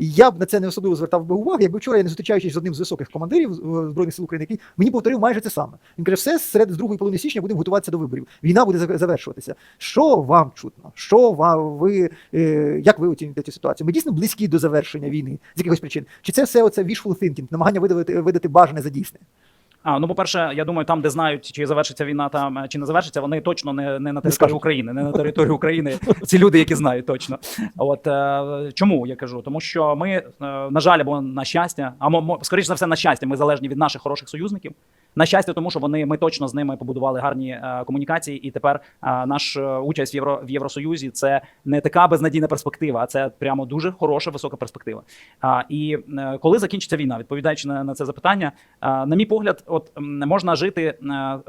І я б на це не особливо звертав би увагу, якби вчора я не зустрічаючись з одним з високих командирів е, збройних сил України, який мені повторив майже це саме. Він каже, все серед другої половини січня будемо готуватися до виборів. Війна буде завершуватися. Що вам чутно? Що вам ви е, як ви оцінюєте цю ситуацію? Ми дійсно близькі до завершення війни з якихось причин? Чи це все оце wishful thinking, намагання видати, видати бажане за дійсне? А ну, по-перше, я думаю, там, де знають, чи завершиться війна там е, чи не завершиться, вони точно не, не на території. України, не на території України. Ці люди, які знають точно. От е, чому я кажу? Тому що ми, е, на жаль, або на щастя, а скоріш за все, на щастя, ми залежні від наших хороших союзників. На щастя, тому що вони ми точно з ними побудували гарні е, комунікації, і тепер е, наш е, участь в Євро в Євросоюзі це не така безнадійна перспектива, а це прямо дуже хороша висока перспектива. І коли закінчиться війна, відповідаючи на, це запитання, на мій погляд, от можна жити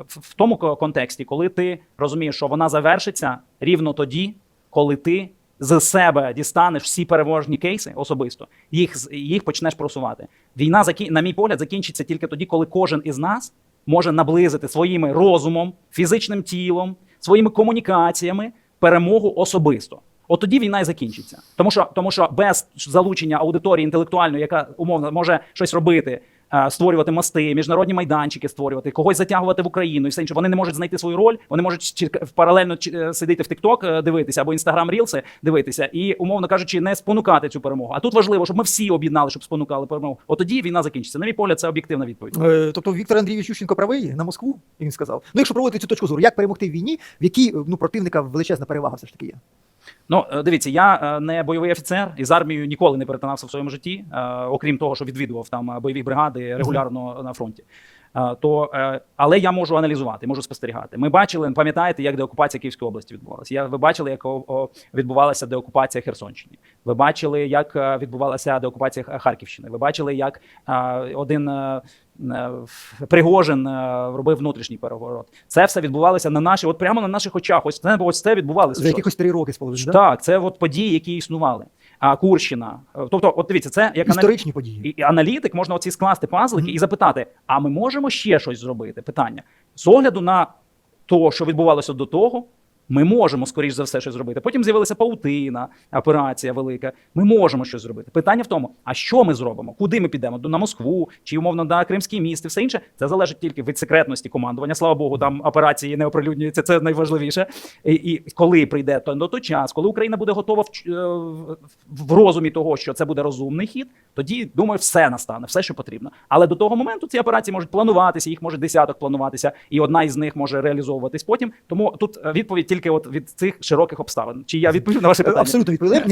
в, тому ко- контексті, коли ти розумієш, що вона завершиться рівно тоді, коли ти з себе дістанеш всі переможні кейси особисто, їх їх почнеш просувати. Війна на мій погляд, закінчиться тільки тоді, коли кожен із нас може наблизити своїм розумом, фізичним тілом, своїми комунікаціями перемогу особисто. От тоді війна і закінчиться. Тому що, тому що без залучення аудиторії інтелектуальної, яка умовно може щось робити, створювати мости, міжнародні майданчики створювати, когось затягувати в Україну і все інше. Вони не можуть знайти свою роль. Вони можуть паралельно е, сидіти в TikTok, е, дивитися або Instagram Reels дивитися і, умовно кажучи, не спонукати цю перемогу. А тут важливо, щоб ми всі об'єднали, щоб спонукали перемогу. От тоді війна закінчиться. На мій погляд, це об'єктивна відповідь. Е, Тобто Віктор Андрійович Ющенко правий на Москву, він сказав. Ну, якщо проводити цю точку зору, як перемогти в війні, в якій ну, противника величезна перевага все ж таки є. Ну, е, дивіться, я е, не бойовий офіцер і з армією ніколи не перетинався в своєму житті, е, окрім того, що відвідував там бойові бригади регулярно на фронті. То, але я можу аналізувати, можу спостерігати. Ми бачили, пам'ятаєте, як деокупація Київської області відбувалася. Я ви бачили, як відбувалася деокупація Херсонщини. Ви бачили, як відбувалася деокупація Харківщини. Ви бачили, як один Пригожин е, робив внутрішній переворот. Це все відбувалося на наші, от прямо на наших очах. Ось це ось це відбувалося. За якихось три роки да? Так, це от події, які існували. А Курщина. Е, Тобто, от дивіться, це як аналі- події. і, аналітик можна оці скласти пазлики Мгм. і запитати: а ми можемо ще щось зробити? Питання з огляду на те, що відбувалося до того. Ми можемо, скоріш за все, щось зробити. Потім з'явилася паутина, операція велика. Ми можемо щось зробити. Питання в тому, а що ми зробимо? Куди ми підемо? До- На Москву чи умовно на Кримський міст і все інше. Це залежить тільки від секретності командування. Слава Богу, там операції не оприлюднюються. Це найважливіше. І, і коли прийде то на той час, коли Україна буде готова в, е, в, в розумі того, що це буде розумний хід, тоді думаю, все настане, все, що потрібно. Але до того моменту ці операції можуть плануватися, їх може десяток плануватися, і одна із них може реалізовуватись потім. Тому тут е, відповідь тільки от від цих широких обставин. Чи я відповів на ваше питання? Абсолютно відповіли.